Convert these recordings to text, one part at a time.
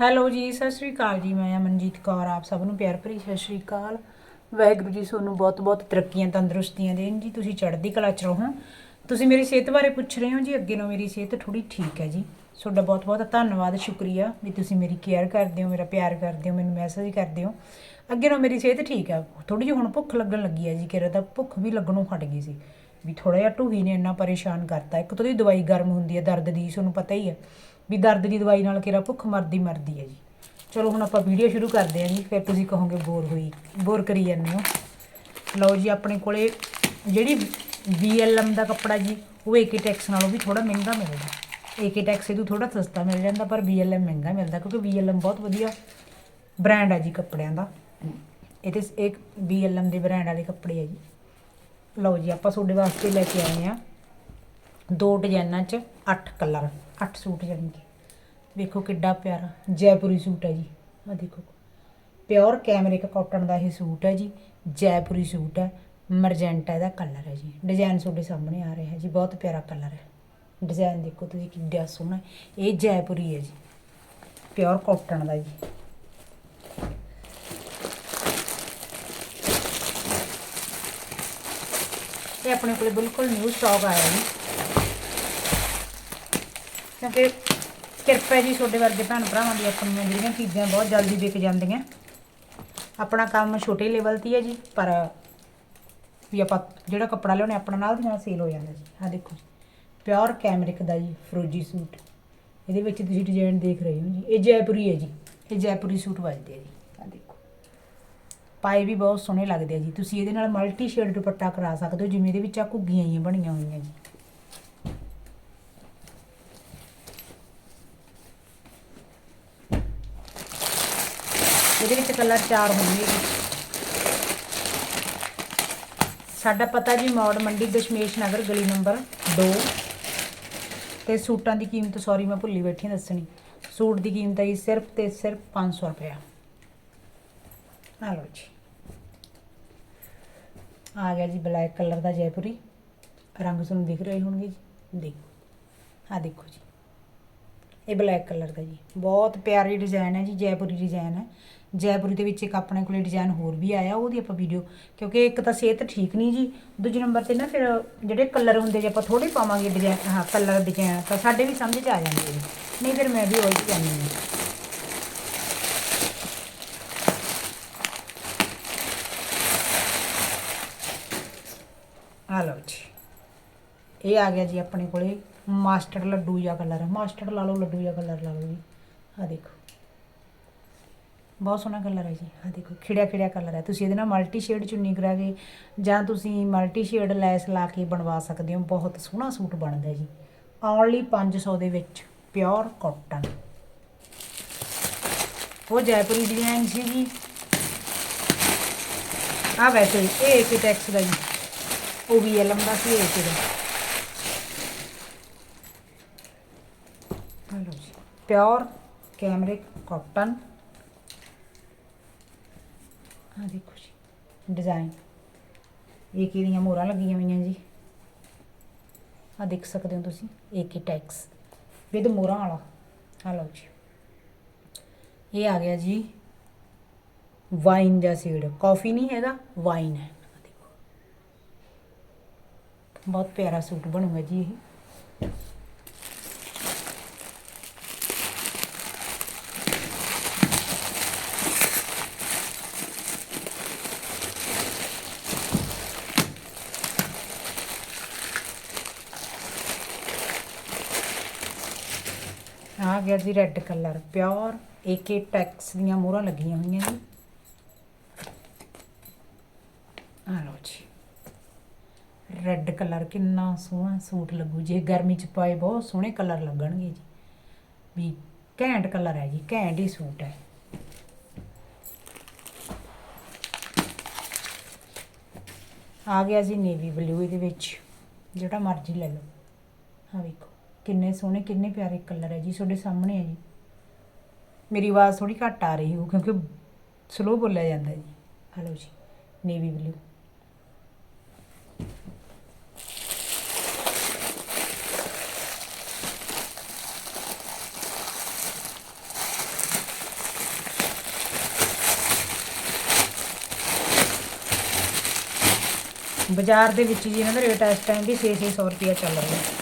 Hello ਜੀ, ਸਤਿ ਸ਼੍ਰੀ ਅਕਾਲ ਜੀ। ਮੈਂ ਅਮਨਜੀਤ ਕੌਰ, ਆਪ ਸਭ ਨੂੰ ਪਿਆਰ ਭਰੀ ਸਤਿ ਸ਼੍ਰੀ ਅਕਾਲ। ਵਾਹਿਗੁਰੂ ਜੀ, ਤੁਹਾਨੂੰ ਬਹੁਤ-ਬਹੁਤ ਤਰੱਕੀਆਂ, ਤੰਦਰੁਸਤੀਆਂ ਦੇਣ ਜੀ। ਤੁਸੀਂ ਚੜ੍ਹਦੀ ਕਲਾ ਚ ਰਹੋ। ਤੁਸੀਂ ਮੇਰੀ ਸਿਹਤ ਬਾਰੇ ਪੁੱਛ ਰਹੇ ਹੋ ਜੀ, ਅੱਗੇ ਨੂੰ ਮੇਰੀ ਸਿਹਤ ਥੋੜੀ ਠੀਕ ਹੈ ਜੀ। ਤੁਹਾਡਾ ਬਹੁਤ-ਬਹੁਤ ਧੰਨਵਾਦ, ਸ਼ੁਕਰੀਆ ਵੀ ਤੁਸੀਂ ਮੇਰੀ ਕੇਅਰ ਕਰਦੇ ਹੋ, ਮੇਰਾ ਪਿਆਰ ਕਰਦੇ ਹੋ, ਮੈਨੂੰ ਮੈਸੇਜ ਕਰਦੇ ਹੋ। ਅੱਗੇ ਨੂੰ ਮੇਰੀ ਸਿਹਤ ਠੀਕ ਹੈ। ਥੋੜੀ ਜਿਹੀ ਹੁਣ ਭੁੱਖ ਲੱਗਣ ਲੱਗੀ ਹੈ ਜੀ ਕਿਰੇ ਤਾਂ ਭੁੱਖ ਵੀ ਲੱਗਣੋਂ ਹਟ ਗਈ ਸੀ। ਵੀ ਥੋੜਾ ਜਿਹਾ ਢੂਹੀ ਨੇ ਇੰਨਾ ਪਰੇਸ਼ਾਨ ਕਰਤਾ। ਇੱਕ ਤਾਂ ਉਹਦੀ ਦਵਾਈ ਗਰਮ ਹੁੰਦੀ ਹੈ, ਦਰਦ ਦੀ, ਤੁਹਾਨੂੰ ਪਤਾ ਹੀ ਹੈ। ਵੀ ਦਰਦ ਦੀ ਦਵਾਈ ਨਾਲ ਕਿਹੜਾ ਭੁੱਖ ਮਰਦੀ ਮਰਦੀ ਹੈ ਜੀ। ਚਲੋ ਹੁਣ ਆਪਾਂ ਵੀਡੀਓ ਸ਼ੁਰੂ ਕਰਦੇ ਹਾਂ ਜੀ, ਫਿਰ ਤੁਸੀਂ ਕਹੋਗੇ ਬੋਰ ਹੋਈ, ਬੋਰ ਕਰੀ ਜਾਂਦੇ ਹੋ। ਲਓ ਜੀ, ਆਪਣੇ ਕੋਲੇ ਜਿਹੜੀ VLM ਦਾ ਕੱਪੜਾ ਜੀ, ਉਹ ਏਕੇ ਟੈਕਸ ਨਾਲੋਂ ਵੀ ਥੋੜਾ ਮਹਿੰਗਾ ਮਿਲਦਾ। ਏਕੇ ਟੈਕਸ ਇਹਦੋਂ ਥੋੜਾ ਸਸਤਾ ਮਿਲ ਜਾਂਦਾ, ਪਰ VLM ਮਹਿੰਗਾ ਮਿਲਦਾ, ਕਿਉਂਕਿ VLM ਬਹੁਤ ਵਧੀਆ ਬ੍ਰਾਂਡ ਹੈ ਜੀ ਕੱਪੜਿਆਂ ਦਾ। ਇਹਦੇ ਇੱਕ VLM ਦੇ ਬ੍ਰਾਂਡ ਵਾਲੇ ਕੱਪੜੇ ਹੈ ਜੀ। ਲਓ ਜੀ, ਆਪਾਂ ਤੁਹਾਡੇ ਵਾਸਤੇ ਲੈ ਕੇ ਆਏ ਆ ਦੋ ਡਿਜ਼ਾਈਨਾਂ 'ਚ 8 ਕਲਰ 8 ਸੂਟ ਜਾਣੀ ਕਿ। ਵੇਖੋ ਕਿੱਡਾ ਪਿਆਰਾ, ਜੈਪੁਰੀ ਸੂਟ ਹੈ ਜੀ। ਆ ਦੇਖੋ, ਪਿਓਰ ਕੈਮਰਿਕ ਕਾਟਨ ਦਾ ਇਹ ਸੂਟ ਹੈ ਜੀ, ਜੈਪੁਰੀ ਸੂਟ ਹੈ, ਮਰਜੈਂਟਾ ਇਹਦਾ ਕਲਰ ਹੈ ਜੀ। ਡਿਜ਼ਾਈਨ ਤੁਹਾਡੇ ਸਾਹਮਣੇ ਆ ਰਿਹਾ ਹੈ ਜੀ, ਬਹੁਤ ਪਿਆਰਾ ਕਲਰ ਹੈ। ਡਿਜ਼ਾਈਨ ਦੇਖੋ ਤੁਸੀਂ ਕਿੱਡਾ ਸੋਹਣਾ ਇਹ ਜੈਪੁਰੀ ਹੈ ਜੀ, ਪਿਓਰ ਕਾਟਨ ਦਾ ਜੀ। ਇਹ ਆਪਣੇ ਕੋਲ ਬਿਲਕੁਲ ਨਿਊ ਸਟਾਕ ਆਇਆ ਜੀ। ਕਿਉਂਕਿ ਕਿਰਪਾ ਜੀ ਤੁਹਾਡੇ ਵਰਗੇ ਭੈਣ ਭਰਾਵਾਂ ਦੀ ਆਪਣੀਆਂ ਜਿਹੜੀਆਂ ਚੀਜ਼ਾਂ ਬਹੁਤ ਜਲਦੀ ਵਿਕ ਜਾਂਦੀਆਂ। ਆਪਣਾ ਕੰਮ ਛੋਟੇ ਲੈਵਲ ਤੇ ਹੈ ਜੀ, ਪਰ ਵੀ ਆਪਾਂ ਜਿਹੜਾ ਕੱਪੜਾ ਲਿਆਉਣੇ ਆਪਣਾ ਨਾਲ ਦੀ ਨਾਲ ਸੇਲ ਹੋ ਜਾਂਦਾ ਜੀ। ਆ ਦੇਖੋ ਪਿਓਰ ਕੈਮਰਿਕ ਦਾ ਜੀ, ਫਰੋਜੀ ਸੂਟ। ਇਹਦੇ ਵਿੱਚ ਤੁਸੀਂ ਡਿਜ਼ਾਈਨ ਦੇਖ ਰਹੇ ਹੋ ਜੀ। ਇਹ ਜੈਪੁਰੀ ਹੈ ਜੀ, ਇਹ ਜੈਪੁਰੀ ਸੂਟ ਵੱਜਦੇ ਆ ਜੀ। ਆ ਦੇਖੋ। ਪਾਏ ਵੀ ਬਹੁਤ ਸੋਹਣੇ ਲੱਗਦੇ ਆ ਜੀ। ਤੁਸੀਂ ਇਹਦੇ ਨਾਲ ਮਲਟੀ ਸ਼ੇਡ ਦੁਪੱਟਾ ਕਰਾ ਸਕਦੇ ਹੋ, ਜਿਵੇਂ ਇਹਦੇ ਵਿੱਚ ਆ ਘੁੱਗੀਆਂ ਹੀ ਬਣੀਆਂ ਹੋਈਆਂ ਜੀ। ਇਹਦੇ ਵਿੱਚ ਕਲਰ ਚਾਰ ਹੋਣਗੇ ਸਾਡਾ ਪਤਾ ਜੀ ਮੌੜ ਮੰਡੀ ਦਸ਼ਮੇਸ਼ ਨਗਰ ਗਲੀ ਨੰਬਰ 2 ਤੇ ਸੂਟਾਂ ਦੀ ਕੀਮਤ ਸੌਰੀ ਮੈਂ ਭੁੱਲੀ ਬੈਠੀ ਹਾਂ ਦੱਸਣੀ। ਸੂਟ ਦੀ ਕੀਮਤ ਹੈ ਜੀ ਸਿਰਫ ਤੇ ਸਿਰਫ 500 ਰੁਪਇਆ। ਆ ਲਓ ਜੀ। ਆ ਗਿਆ ਜੀ ਬਲੈਕ ਕਲਰ ਦਾ ਜੈਪੁਰੀ। ਰੰਗ ਤੁਹਾਨੂੰ ਦਿਖ ਰਹੇ ਹੋਣਗੇ ਜੀ। ਦੇਖੋ। ਆ ਦੇਖੋ ਜੀ। ਇਹ ਬਲੈਕ ਕਲਰ ਦਾ ਜੀ। ਬਹੁਤ ਪਿਆਰੀ ਡਿਜ਼ਾਈਨ ਹੈ ਜੀ, ਜੈਪੁਰੀ ਡਿਜ਼ਾਈਨ ਹੈ। ਜੈਪੁਰੀ ਦੇ ਵਿੱਚ ਇੱਕ ਆਪਣੇ ਕੋਲੇ ਡਿਜ਼ਾਈਨ ਹੋਰ ਵੀ ਆਇਆ, ਉਹਦੀ ਆਪਾਂ ਵੀਡੀਓ ਕਿਉਂਕਿ ਇੱਕ ਤਾਂ ਸਿਹਤ ਠੀਕ ਨਹੀਂ ਜੀ। ਦੂਜੇ ਨੰਬਰ ਤੇ ਨਾ ਫਿਰ ਜਿਹੜੇ ਕਲਰ ਹੁੰਦੇ ਜੇ ਆਪਾਂ ਥੋੜੇ ਪਾਵਾਂਗੇ ਡਿਜ਼ਾਈਨ ਹਾਂ ਕਲਰ ਡਿਜ਼ਾਈਨ ਤਾਂ ਸਾਡੇ ਵੀ ਸਮਝ 'ਚ ਆ ਜਾਂਦੇ ਜੀ ਨਹੀਂ ਫਿਰ ਮੈਂ ਵੀ ਉਹੀ ਕਹਿੰਦੀ ਹਾਂ। ਆ ਲਓ ਜੀ। ਇਹ ਆ ਗਿਆ ਜੀ ਆਪਣੇ ਕੋਲੇ ਮਾਸਟਰ ਲੱਡੂ ਜਿਹਾ ਕਲਰ ਹੈ। ਮਾਸਟਰਡ ਲਾ ਲਓ, ਲੱਡੂ ਜਾਂ ਕਲਰ ਲਾ ਲਓ ਜੀ। ਆ ਦੇਖੋ। ਬਹੁਤ ਸੋਹਣਾ ਕਲਰ ਹੈ ਜੀ। ਆ ਦੇਖੋ, ਖਿੜਿਆ ਖਿੜਿਆ ਕਲਰ ਹੈ। ਤੁਸੀਂ ਇਹਦੇ ਨਾਲ ਮਲਟੀ ਸ਼ੇਡ ਚੁੰਨੀ ਕਰਾ ਕੇ ਜਾਂ ਤੁਸੀਂ ਮਲਟੀ ਸ਼ੇਡ ਲੈਸ ਲਾ ਕੇ ਬਣਵਾ ਸਕਦੇ ਹੋ। ਬਹੁਤ ਸੋਹਣਾ ਸੂਟ ਬਣਦਾ ਜੀ। ਓਨਲੀ 500 ਦੇ ਵਿੱਚ ਪਿਓਰ ਕਾਟਨ ਉਹ ਜੈਪੁਰੀ ਡਿਜ਼ਾਈਨ ਸੀ ਜੀ। ਆ ਵੈਸੇ ਇਹ ਇੱਕ ਟੈਕਸ ਦਾ ਜੀ। ਉਹ ਵੀ ਐਲਮ ਦਾ ਸੀ ਇਹ ਦਾ। ਹਲੋ ਜੀ ਪਿਓਰ ਕੈਮਰਿਕ ਕਾਟਨ ਆ ਦੇਖੋ ਜੀ ਡਿਜ਼ਾਈਨ ਇਹ ਕਿਹਦੀਆਂ ਮੋਹਰਾਂ ਲੱਗੀਆਂ ਹੋਈਆਂ ਜੀ ਆ ਦੇਖ ਸਕਦੇ ਹੋ ਤੁਸੀਂ ਏਕ ਹੀ ਟੈਕਸ ਵਿਦ ਮੋਹਰਾਂ ਵਾਲਾ ਆ ਲਓ ਜੀ ਇਹ ਆ ਗਿਆ ਜੀ ਵਾਈਨ ਦਾ ਸੀਡ ਕਾਫੀ ਨਹੀਂ ਹੈਗਾ ਵਾਈਨ ਹੈ ਆਹ ਦੇਖੋ ਬਹੁਤ ਪਿਆਰਾ ਸੂਟ ਬਣੂਗਾ ਜੀ ਇਹ ਆ ਗਿਆ ਜੀ ਰੈੱਡ ਕਲਰ ਪਿਓਰ ਏਕੇ ਟੈਕਸ ਦੀਆਂ ਮੋਹਰਾਂ ਲੱਗੀਆਂ ਹੋਈਆਂ ਜੀ। ਆ ਲਓ ਜੀ। ਰੈੱਡ ਕਲਰ ਕਿੰਨਾ ਸੋਹਣਾ ਸੂਟ ਲੱਗੂ ਜੇ ਗਰਮੀ ਚ ਪਾਏ, ਬਹੁਤ ਸੋਹਣੇ ਕਲਰ ਲੱਗਣਗੇ ਜੀ। ਵੀ ਘੈਂਟ ਕਲਰ ਹੈ ਜੀ, ਘੈਂਟ ਹੀ ਸੂਟ ਹੈ। ਆ ਗਿਆ ਜੀ ਨੇਵੀ ਬਲੂ ਇਹਦੇ ਵਿੱਚ, ਜਿਹੜਾ ਮਰਜ਼ੀ ਲੈ ਲਓ। ਹਾਂ ਵੇਖੋ। ਕਿੰਨੇ ਸੋਹਣੇ, ਕਿੰਨੇ ਪਿਆਰੇ ਕਲਰ ਹੈ ਜੀ, ਤੁਹਾਡੇ ਸਾਹਮਣੇ ਹੈ ਜੀ। ਮੇਰੀ ਆਵਾਜ਼ ਥੋੜੀ ਘੱਟ ਆ ਰਹੀ ਹੋ ਕਿਉਂਕਿ ਸਲੋ ਬੋਲਿਆ ਜਾਂਦਾ ਜੀ। ਹਲੋ ਜੀ ਨੇਵੀ ਬਲੂ ਬਾਜ਼ਾਰ ਦੇ ਵਿੱਚ ਜੀ ਇਹਨਾਂ ਦਾ ਰੇਟ ਇਸ ਟਾਈਮ ਵੀ 6-600 ਰੁਪਏ ਚੱਲ ਰਿਹਾ।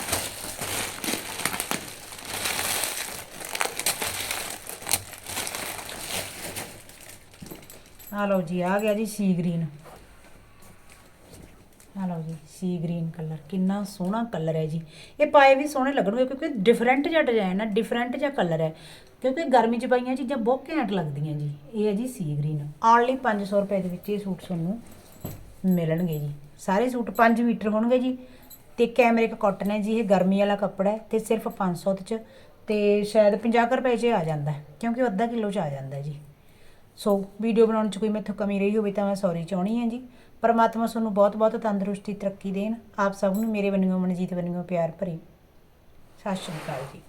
ਆ ਲਓ ਜੀ, ਆ ਗਿਆ ਜੀ ਸੀ ਗ੍ਰੀਨ। ਆ ਲਓ ਜੀ, ਸੀ ਗ੍ਰੀਨ ਕਲਰ। ਕਿੰਨਾ ਸੋਹਣਾ ਕਲਰ ਹੈ ਜੀ। ਇਹ ਪਾਏ ਵੀ ਸੋਹਣੇ ਲੱਗਣਗੇ ਕਿਉਂਕਿ ਡਿਫਰੈਂਟ ਜਿਹਾ ਡਿਜ਼ਾਈਨ ਹੈ ਡਿਫਰੈਂਟ ਜਿਹਾ ਕਲਰ ਹੈ। ਕਿਉਂਕਿ ਗਰਮੀ 'ਚ ਪਾਈਆਂ ਚੀਜ਼ਾਂ ਬਹੁਤ ਘੈਂਟ ਲੱਗਦੀਆਂ ਜੀ। ਇਹ ਹੈ ਜੀ ਸੀ ਗ੍ਰੀਨ। ਆਨਲੀ 500 ਰੁਪਏ ਦੇ ਵਿੱਚ ਇਹ ਸੂਟ ਤੁਹਾਨੂੰ ਮਿਲਣਗੇ ਜੀ। ਸਾਰੇ ਸੂਟ 5 ਮੀਟਰ ਹੋਣਗੇ ਜੀ। ਤੇ ਕੈਮਰਿਕ ਕਾਟਨ ਹੈ ਜੀ, ਇਹ ਗਰਮੀ ਵਾਲਾ ਕੱਪੜਾ ਹੈ ਤੇ ਸਿਰਫ 500 ਚ ਤੇ ਸ਼ਾਇਦ 50 ਕੁ ਰੁਪਏ 'ਚ ਆ ਜਾਂਦਾ ਕਿਉਂਕਿ ਉਹ ਅੱਧਾ ਕਿਲੋ 'ਚ ਆ ਜਾਂਦਾ ਜੀ। ਸੋ ਵੀਡੀਓ ਬਣਾਉਣ 'ਚ ਕੋਈ ਮੈਥੋਂ ਕਮੀ ਰਹੀ ਹੋਵੇ ਤਾਂ ਮੈਂ ਸੌਰੀ ਚਾਹਣੀ ਹਾਂ ਜੀ। ਪਰਮਾਤਮਾ ਤੁਹਾਨੂੰ ਬਹੁਤ-ਬਹੁਤ ਤੰਦਰੁਸਤੀ, ਤਰੱਕੀ ਦੇਣ। ਆਪ ਸਭ ਨੂੰ ਮੇਰੇ ਵੱਲੋਂ ਮਨਜੀਤ ਵੱਲੋਂ ਪਿਆਰ ਭਰੀ। ਸਤਿ ਸ਼੍ਰੀ ਅਕਾਲ ਜੀ।